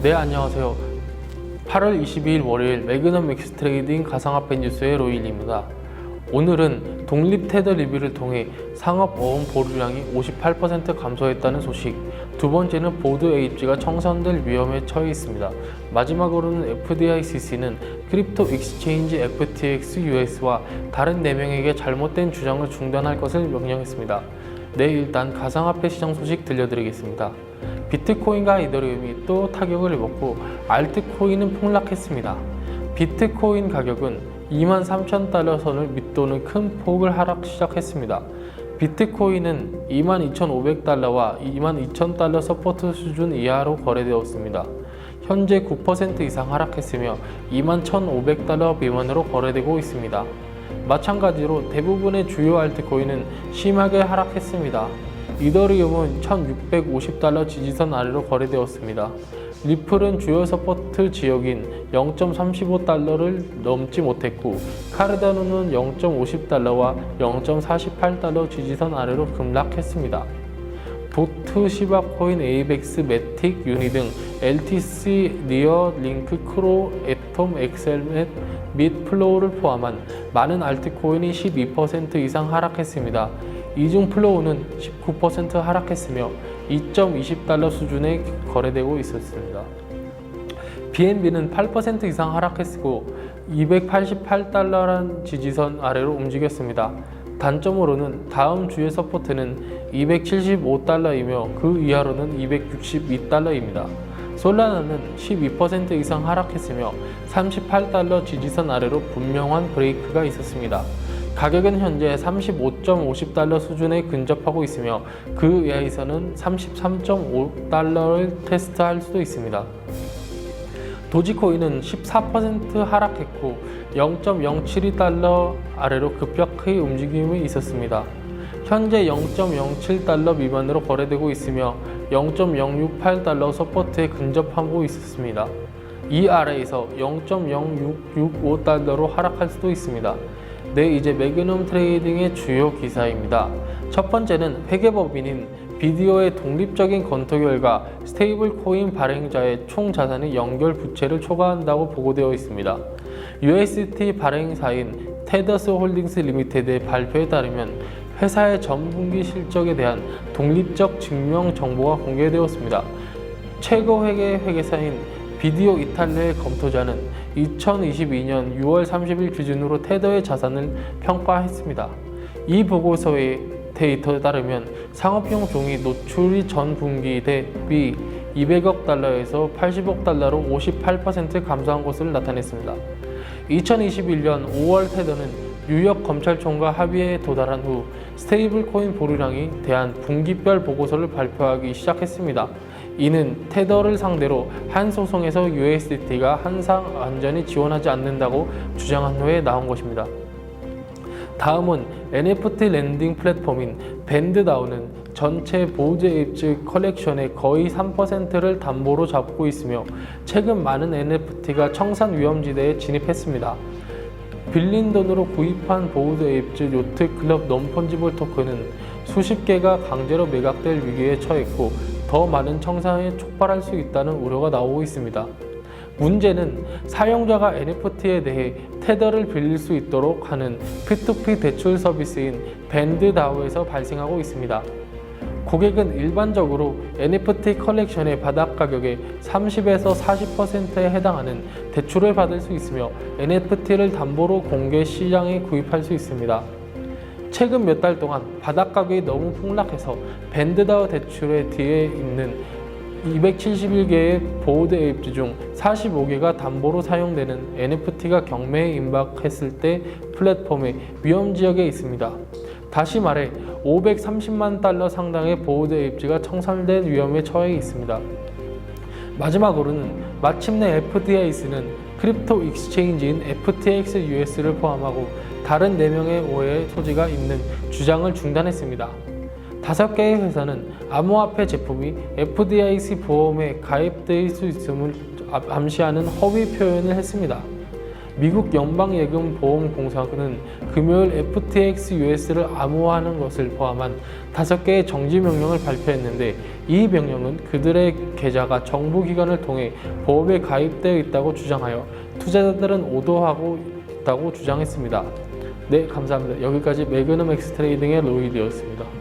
네, 안녕하세요. 8월 22일 월요일 매그넘 믹스 트레이딩 가상화폐 뉴스의 로일입니다. 오늘은 독립 테더 리뷰를 통해 상업 어음 보류량이 58% 감소했다는 소식, 두 번째는 보드 에이지가 청산될 위험에 처해 있습니다. 마지막으로는 FDICC는 크립토 익스체인지 FTX US와 다른 4명에게 잘못된 주장을 중단할 것을 명령했습니다. 네, 일단 가상화폐 시장 소식 들려드리겠습니다. 비트코인과 이더리움이 또 타격을 입었고 알트코인은 폭락했습니다. 비트코인 가격은 23,000달러 선을 밑도는 큰 폭을 하락 시작했습니다. 비트코인은 22,500달러와 22,000달러 서포트 수준 이하로 거래되었습니다. 현재 9% 이상 하락했으며 21,500달러 미만으로 거래되고 있습니다. 마찬가지로 대부분의 주요 알트코인은 심하게 하락했습니다. 이더리움은 1650달러 지지선 아래로 거래되었습니다. 리플은 주요 서포트 지역인 0.35달러를 넘지 못했고 카르다노는 0.50달러와 0.48달러 지지선 아래로 급락했습니다. 도트, 시바 코인, 에이벡스, 매틱, 유니 등 LTC, 니어, 링크, 크로, 애톰, 엑셀넷 및 플로우를 포함한 많은 알트코인이 12% 이상 하락했습니다. 이중 플로우는 19% 하락했으며 2.20달러 수준에 거래되고 있었습니다. BNB는 8% 이상 하락했고 288달러란 지지선 아래로 움직였습니다. 단점으로는 다음 주의 서포트는 275달러이며 그 이하로는 262달러입니다. 솔라나는 12% 이상 하락했으며 38달러 지지선 아래로 분명한 브레이크가 있었습니다. 가격은 현재 35.50달러 수준에 근접하고 있으며 그 이하에서는 33.5달러를 테스트할 수도 있습니다. 도지코인은 14% 하락했고 0.072달러 아래로 급격히 움직임이 있었습니다. 현재 0.07달러 미만으로 거래되고 있으며 0.068달러 서포트에 근접하고 있었습니다. 이 아래에서 0.0665달러로 하락할 수도 있습니다. 네, 이제 매그넘 트레이딩의 주요 기사입니다. 첫 번째는 회계법인인 비디오의 독립적인 검토 결과 스테이블 코인 발행자의 총 자산이 연결 부채를 초과한다고 보고되어 있습니다. UST 발행사인 테더스 홀딩스 리미테드의 발표에 따르면 회사의 전분기 실적에 대한 독립적 증명 정보가 공개되었습니다. 최고 회계 회계사인 비디오 이탈리아의 검토자는 2022년 6월 30일 기준으로 테더의 자산을 평가했습니다. 이 보고서의 데이터에 따르면 상업용 종이 노출이 전 분기 대비 200억 달러에서 80억 달러로 58% 감소한 것을 나타냈습니다. 2021년 5월 테더는 뉴욕 검찰청과 합의에 도달한 후 스테이블 코인 보류량에 대한 분기별 보고서를 발표하기 시작했습니다. 이는 테더를 상대로 한 소송에서 USDT가 항상 완전히 지원하지 않는다고 주장한 후에 나온 것입니다. 다음은 NFT 랜딩 플랫폼인 밴드다운은 전체 보드 앱즈 컬렉션의 거의 3%를 담보로 잡고 있으며 최근 많은 NFT가 청산 위험지대에 진입했습니다. 빌린 돈으로 구입한 보드 앱즈 요트 클럽 non-fungible 토큰은 수십 개가 강제로 매각될 위기에 처했고 더 많은 청산에 촉발할 수 있다는 우려가 나오고 있습니다. 문제는 사용자가 NFT에 대해 테더를 빌릴 수 있도록 하는 P2P 대출 서비스인 밴드다우에서 발생하고 있습니다. 고객은 일반적으로 NFT 컬렉션의 바닥 가격의 30에서 40%에 해당하는 대출을 받을 수 있으며 NFT를 담보로 공개 시장에 구입할 수 있습니다. 최근 몇 달 동안 바닥 가격이 너무 폭락해서 밴드다우 대출의 뒤에 있는 271개의 보드 앱즈 중 45개가 담보로 사용되는 NFT가 경매에 임박했을 때 플랫폼의 위험 지역에 있습니다. 다시 말해 530만 달러 상당의 보드 앱즈가 청산될 위험에 처해 있습니다. 마지막으로는 마침내 FDIC는 크립토 익스체인지인 FTX US를 포함하고 다른 4명의 오해 소지가 있는 주장을 중단했습니다. 다섯 개의 회사는 암호화폐 제품이 FDIC 보험에 가입될 수 있음을 암시하는 허위 표현을 했습니다. 미국 연방예금보험공사는 금요일 FTX US를 암호화하는 것을 포함한 다섯 개의 정지 명령을 발표했는데 이 명령은 그들의 계좌가 정부 기관을 통해 보험에 가입되어 있다고 주장하여 투자자들은 오도하고 있다고 주장했습니다. 네, 감사합니다. 여기까지 매그넘 엑스 트레이딩의 로이드였습니다.